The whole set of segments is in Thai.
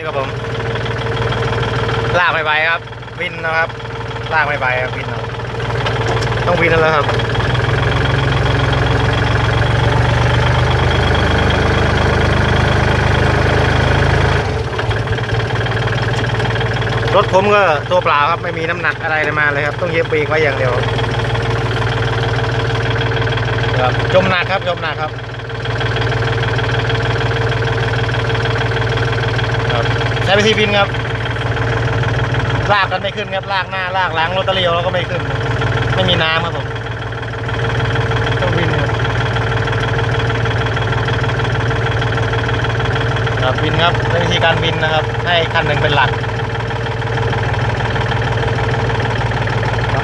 นี่ครับผม ลากไม่ไปครับ วินนะครับ ลากไม่ไปครับวินเอาต้องวินแล้วครับรถผมก็ตัวเปล่าครับไม่มีน้ำหนักอะไรเลยมาเลยครับ ต้องเย็บเบรกไว้อย่างเดียวครับจมหนักครับจมหนักครับครับใช้วิธีบินครับ ลากกันไม่ขึ้นครับ ลากหน้า ลากหลังรถตะเลียวแล้วก็ไม่ขึ้น ไม่มีน้ำครับผมต้องวินครับครับวินครับในวิธีการวินนะครับ ให้คันหนึ่งเป็นหลัก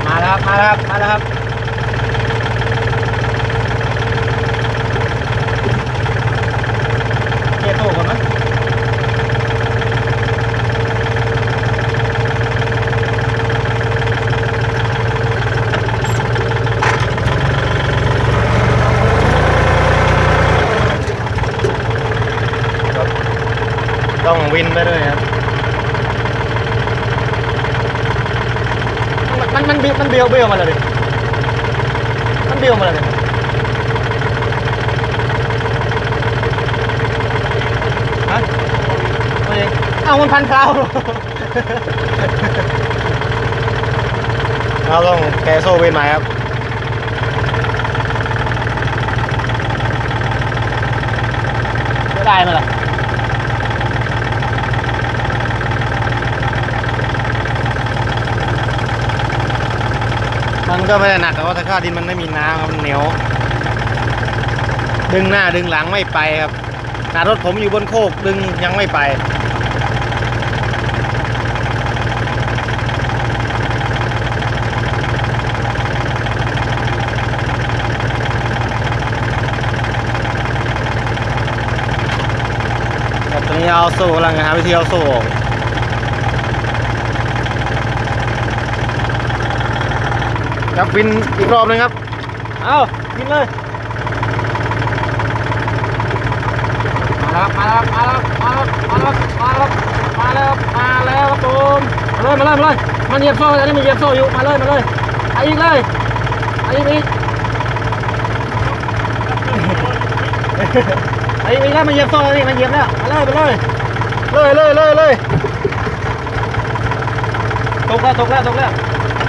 มาแล้วครับ มาแล้วครับ มาแล้วครับ เกียร์โต้ก่อนไหมครับ ต้องวินไปด้วยครับ มันมันมันเบี้ยวเบี้ยวมาเลยดิมันเบี้ยวมาเลยดิฮะเอาเองเอามันพันเท้าเราต้องแกโซ่เวนใหม่ครับได้ไหมล่ะ มันก็ไม่ได้หนักแต่ว่าถ้าข้าดินมันไม่มีน้ำครับมันเหนียว ดึงหน้าดึงหลังไม่ไปครับขนาดรถผมอยู่บนโคกดึงยังไม่ไปครับตอนนี้เอาโซ่กำลังหาวิธีเอาโซ่ออก ครับวินอีกรอบนึงครับ เอาวินเลย มาแล้วมาแล้วมาแล้วมาแล้วมาแล้วมาแล้วมาแล้วครับผมมาเลยมาเลยมาเลยมันเหยียบโซ่อันนี้มันเหยียบโซ่อยู่มาเลยมาเลยไปอีกเลยไปอีกอีกไปอีกแล้วมันเหยียบโซ่แล้วนี่มันเหยียบแล้วมาเลยมาเลยเลยเลยเลยเลยตกแล้วตกแล้วตกแล้ว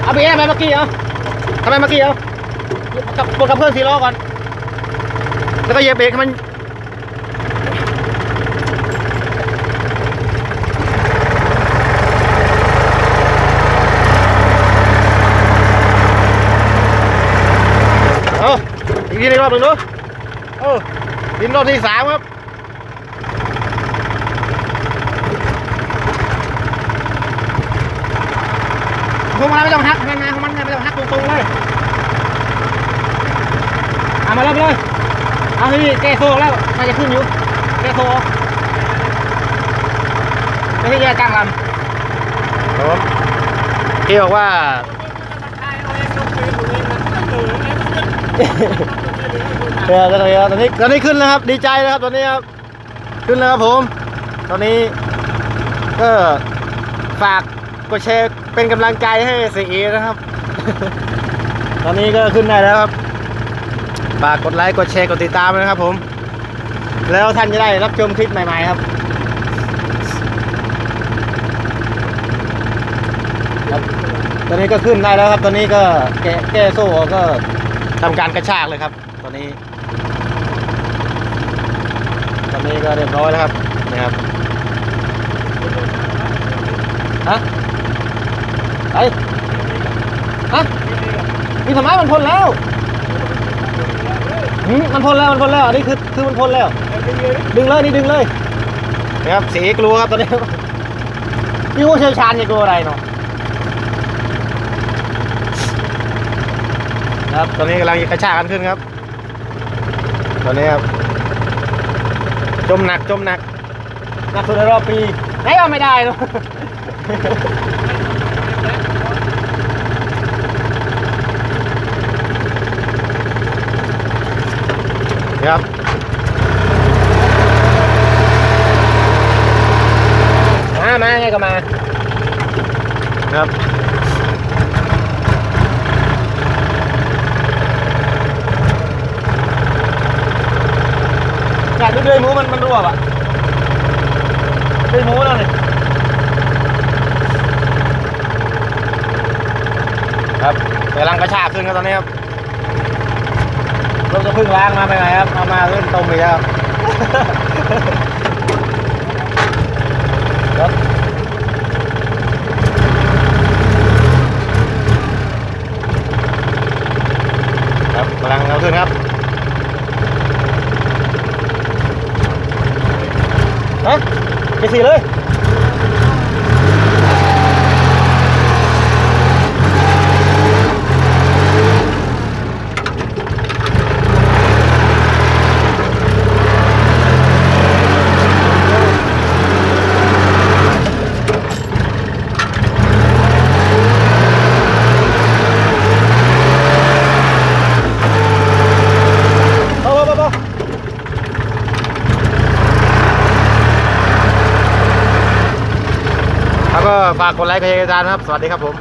เอาไปแอบไปเมื่อกี้เอ ทำไมเมื่อกี้เอากับกดกับเพื่อนสี่ล้อก่อน แล้วก็เหยียบเบรกให้มัน เอาอีกทีในงรอบหนึ่งดูเออดินรอบที่สามครับ พวงมาลัยไม่ต้องหักงานงานของมันไม่ต้องหักตรงๆเลยเอามาเริ่มเลยเอาที่แกโซ่แล้วมันจะขึ้นอยู่แกโซ่ไม่ใช่แยกกลางลำครับพี่บอกว่า เดี๋ยวตอนนี้ตอนนี้ตอนนี้ขึ้นแล้วครับ ดีใจแล้วครับตอนนี้ครับ ขึ้นแล้วครับผม ตอนนี้ก็ฝาก กดแชร์เป็นกำลังใจให้เสียเอนะครับ ตอนนี้ก็ขึ้นได้แล้วครับฝากกดไลค์กดแชร์กดติดตามนะครับ ผม แล้วท่านจะได้รับชมคลิปใหม่ๆครับครับตอนนี้ก็ขึ้นได้แล้วครับ ตอนนี้ก็แก้แก้โซ่ก็ทำการกระชากเลยครับ ตอนนี้ ตอนนี้ก็เรียบร้อยแล้วครับนี่ครับฮะ ไอ้ฮะมีสมัยมันพ้นแล้วหืมมันพ้นแล้วมันพ้นแล้วอันนี้คือคือมันพ้นแล้ว ดึงเลยนี่ดึงเลยนะครับสีกลัวครับตอนนี้พี่ว่าเชี่ยวชาญจะกลัวอะไรเนาะครับตอนนี้กำลังกระชากกันขึ้นครับ ตอนนี้ครับจมหนักจมหนักหนักสุดในรอบปีไหนว่าไม่ได้เนอะ ครับมาไงก็มา ครับอยากดูด้วยหมูมันมันรั่วปะด้วยหมูแล้วนี่ครับกำลังกระชากขึ้นครับตอนนี้ครับ รถจะพิ่งล้างมาไปไหนครับเอามาเล่นตรงอีกแล้วครับครับกำลังเอาขึ้นครับฮะไปสี่เลย เบาเบาเบาแล้ว ก็ฝากกดไลค์กดแชร์กันนะครับ สวัสดีครับผม